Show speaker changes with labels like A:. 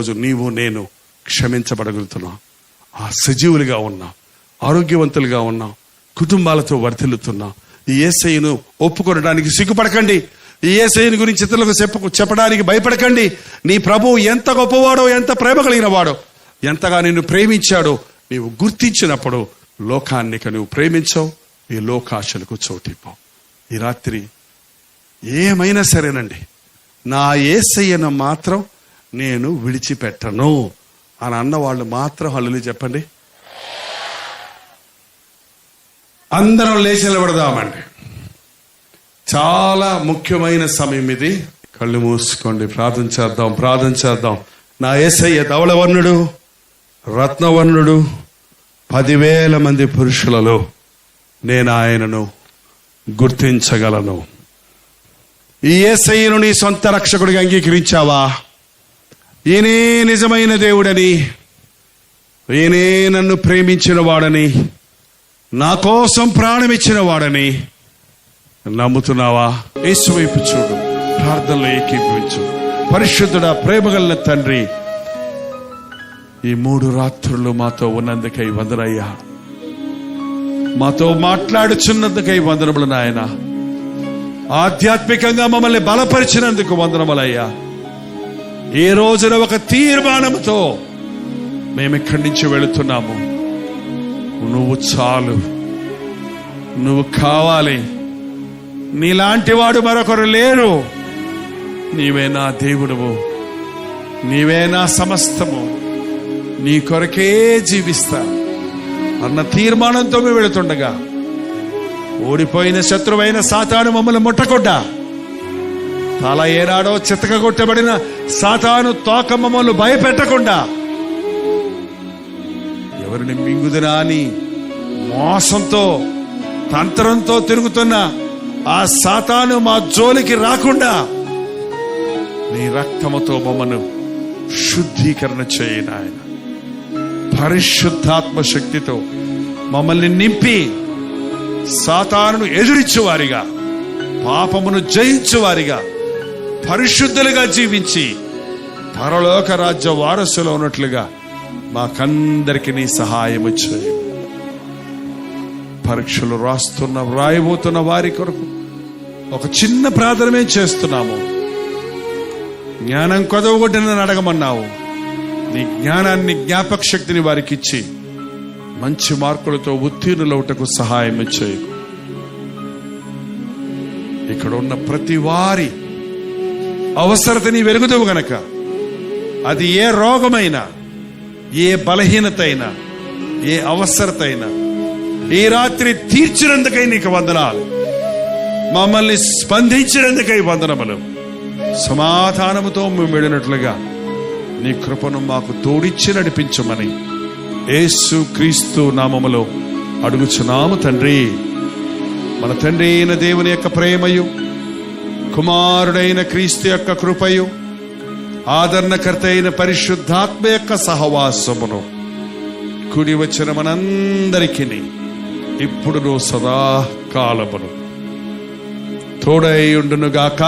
A: రోజు నీవు నేను క్షమించబడగలుగుతున్నాం. ఆ సజీవులుగా ఉన్నాం ఆరోగ్యవంతులుగా ఉన్నాం కుటుంబాలతో వర్ధిల్లుతున్నాం ఈ ఏసైను ఒప్పుకొనడానికి సిగ్గుపడకండి. ఈ ఏసైని గురించి ఇతరులకు చెప్ప చెప్పడానికి భయపడకండి. నీ ప్రభు ఎంత గొప్పవాడో ఎంత ప్రేమ కలిగిన వాడో ఎంతగా నిన్ను ప్రేమించాడో నీవు గుర్తించినప్పుడు లోకాన్ని నువ్వు ప్రేమించవు ఈ లోకాశలకు చోటిపోవు ఈ రాత్రి ఏమైనా సరేనండి. నా ఏసయ్యను మాత్రం నేను విడిచిపెట్టను అని అన్న వాళ్ళు మాత్రం హల్లు చెప్పండి. అందరం లేచి నిలబడదామండి. చాలా ముఖ్యమైన సమయం ఇది. కళ్ళు మూసుకోండి ప్రార్థన చేద్దాం ప్రార్థన చేద్దాం. నా ఏసయ్య ధవళవర్ణుడు రత్నవర్ణుడు పదివేల మంది పురుషులలో నేను ఆయనను గుర్తించగలను. ఈ ఏసయ్యను నీ సొంత రక్షకుడిగా అంగీకరించావా? ఈయనే నిజమైన దేవుడని ఈయనే నన్ను ప్రేమించిన వాడని నా కోసం ప్రాణమిచ్చిన వాడని నమ్ముతున్నావా? యేసువైపు చూడు ప్రార్థనలో ఏకీభవించు. పరిశుద్ధుడ ప్రేమగల తండ్రి ఈ మూడు రాత్రులు మాతో ఉన్నందుకై వందనయ్యా. మాతో మాట్లాడుచున్నందుకై వందనములు నాయన. ఆధ్యాత్మికంగా మమ్మల్ని బలపరిచినందుకు వందనములయ్యా. ఏ రోజున ఒక తీర్మానంతో మేము ఇక్కడి నుంచి వెళుతున్నాము. నువ్వు చాలు. నువ్వు కావాలి. నీలాంటి వాడు మరొకరు లేరు. నీవే నా దేవుడువు. నీవే నా సమస్తము. నీ కొరకే జీవిస్తా. అన్న తీర్మానంతో మేము వెళుతుండగా ఓడిపోయిన శత్రువైన సాతాను మమ్మల్ని ముట్టకొడ్డా. తల ఏనాడో చితకగొట్టబడిన సాతాను తోక మమ్మల్ని భయపెట్టకుండా. ఎవరిని మింగుదునా అని మోసంతో తంత్రంతో తిరుగుతున్న ఆ సాతాను మా జోలికి రాకుండా నీ రక్తముతో మమ్మను శుద్ధీకరణ చేయనాయన పరిశుద్ధాత్మ శక్తితో మమ్మల్ని నింపి సాతానును ఎదురించువారిగా పాపమును జయించువారిగా పరిశుద్ధులుగా జీవించి పరలోక రాజ్య వారసులో ఉన్నట్లుగా మాకందరికి నీ సహాయం చేయి పరీక్షలు రాస్తున్న వ్రాయబోతున్న వారి కొరకు ఒక చిన్న ప్రార్థనమే చేస్తున్నాము. జ్ఞానం కొదవగొట్టిన అడగమన్నావు. నీ జ్ఞానాన్ని జ్ఞాపక శక్తిని వారికి ఇచ్చి మంచి మార్కులతో ఉత్తీర్ణులవుటకు సహాయం చేయకు ఇక్కడ ఉన్న ప్రతి వారి అవసరత నీ వెలుగుదవు గనక. అది ఏ రోగమైనా ఏ బలహీనత అయినా ఏ అవసరత అయినా ఈ రాత్రి తీర్చినందుకై నీకు వందనాలు. మమ్మల్ని స్పందించినందుకై వందనములు. సమాధానముతో మేము వెళ్ళినట్లుగా నీ కృపను మాకు తోడిచ్చి నడిపించమని యేసు క్రీస్తు నామములో అడుగుచున్నాము తండ్రి. మన తండ్రి అయిన దేవుని యొక్క ప్రేమయు కుమారుడైన క్రీస్తు యొక్క కృపయు ఆదరణకర్త అయిన పరిశుద్ధాత్మ యొక్క సహవాసమును కుడి వచ్చిన మనందరికీ ఇప్పుడు సదా కాలమును తోడై ఉండునుగాక.